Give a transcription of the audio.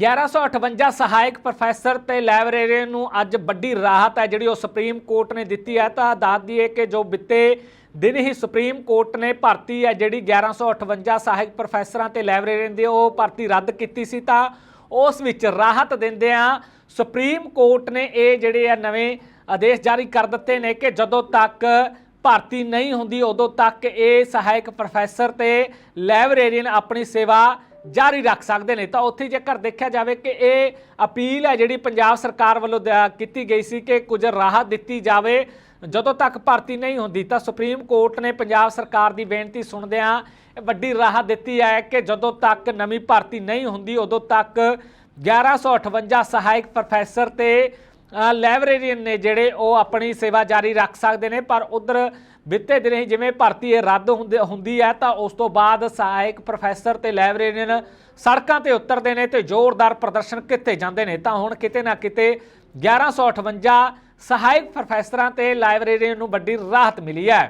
1158 ਸਹਾਇਕ ਪ੍ਰੋਫੈਸਰ ਤੇ ਲਾਇਬ੍ਰੇਰੀਅਨ ਨੂੰ ਅੱਜ ਵੱਡੀ ਰਾਹਤ ਹੈ, ਜਿਹੜੀ ਉਹ ਸੁਪਰੀਮ ਕੋਰਟ ਨੇ ਦਿੱਤੀ ਹੈ। ਤਾਂ ਦੱਸ ਦਈਏ ਕਿ ਜੋ ਬਿੱਤੇ ਦਿਨ ਹੀ ਸੁਪਰੀਮ ਕੋਰਟ ਨੇ ਭਰਤੀ ਹੈ, ਜਿਹੜੀ 1158 ਸਹਾਇਕ ਪ੍ਰੋਫੈਸਰਾਂ ਤੇ ਲਾਇਬ੍ਰੇਰੀਅਨ ਦੀ ਉਹ ਭਰਤੀ ਰੱਦ ਕੀਤੀ ਸੀ, ਤਾਂ ਉਸ ਵਿੱਚ ਰਾਹਤ ਦਿੰਦਿਆਂ ਸੁਪਰੀਮ ਕੋਰਟ ਨੇ ਇਹ ਜਿਹੜੇ ਆ ਨਵੇਂ ਆਦੇਸ਼ ਜਾਰੀ ਕਰ ਦਿੱਤੇ ਨੇ ਕਿ ਜਦੋਂ ਤੱਕ ਭਰਤੀ ਨਹੀਂ ਹੁੰਦੀ, ਉਦੋਂ ਤੱਕ ਇਹ ਸਹਾਇਕ ਪ੍ਰੋਫੈਸਰ ਤੇ ਲਾਇਬ੍ਰੇਰੀਅਨ ਆਪਣੀ ਸੇਵਾ ਜਾਰੀ ਰੱਖ ਸਕਦੇ ਨੇ। ਤਾਂ ਉੱਥੇ ਜੇਕਰ ਦੇਖਿਆ ਜਾਵੇ ਕਿ ਇਹ ਅਪੀਲ ਹੈ ਜਿਹੜੀ ਪੰਜਾਬ ਸਰਕਾਰ ਵੱਲੋਂ ਦ- ਕੀਤੀ ਗਈ ਸੀ ਕਿ ਕੁਝ ਰਾਹਤ ਦਿੱਤੀ ਜਾਵੇ। ਜਦੋਂ ਤੱਕ ਭਰਤੀ ਨਹੀਂ ਹੁੰਦੀ ਤਾਂ ਸੁਪਰੀਮ ਕੋਰਟ ਨੇ ਪੰਜਾਬ ਸਰਕਾਰ ਦੀ ਬੇਨਤੀ ਸੁਣਦਿਆਂ ਵੱਡੀ ਰਾਹਤ ਦਿੱਤੀ ਹੈ ਕਿ ਜਦੋਂ ਤੱਕ ਨਵੀਂ ਭਰਤੀ ਨਹੀਂ ਹੁੰਦੀ, ਉਦੋਂ ਤੱਕ 1158 ਸਹਾਇਕ ਪ੍ਰੋਫੈਸਰ ਤੇ ਲਾਇਬ੍ਰੇਰੀਅਨ ਨੇ ਜਿਹੜੇ ਉਹ ਆਪਣੀ ਸੇਵਾ ਜਾਰੀ ਰੱਖ ਸਕਦੇ ਨੇ, ਪਰ ਉਧਰ ਬਿੱਤੇ ਦਿਨ ਹੀ ਜਿਵੇਂ ਭਰਤੀ ਇਹ ਰੱਦ ਹੁੰਦੀ ਹੁੰਦੀ ਹੈ, ਤਾਂ ਉਸ ਤੋਂ ਬਾਅਦ ਸਹਾਇਕ ਪ੍ਰੋਫੈਸਰ ਤੇ ਲਾਇਬ੍ਰੇਰੀਅਨ ਸੜਕਾਂ ਤੇ ਉਤਰਦੇ ਨੇ ਤੇ ਜ਼ੋਰਦਾਰ ਪ੍ਰਦਰਸ਼ਨ ਕੀਤੇ ਜਾਂਦੇ ਨੇ। ਤਾਂ ਹੁਣ ਕਿਤੇ ਨਾ ਕਿਤੇ 1158 ਸਹਾਇਕ ਪ੍ਰੋਫੈਸਰਾਂ ਤੇ ਲਾਇਬ੍ਰੇਰੀਅਨ ਨੂੰ ਵੱਡੀ ਰਾਹਤ ਮਿਲੀ ਹੈ।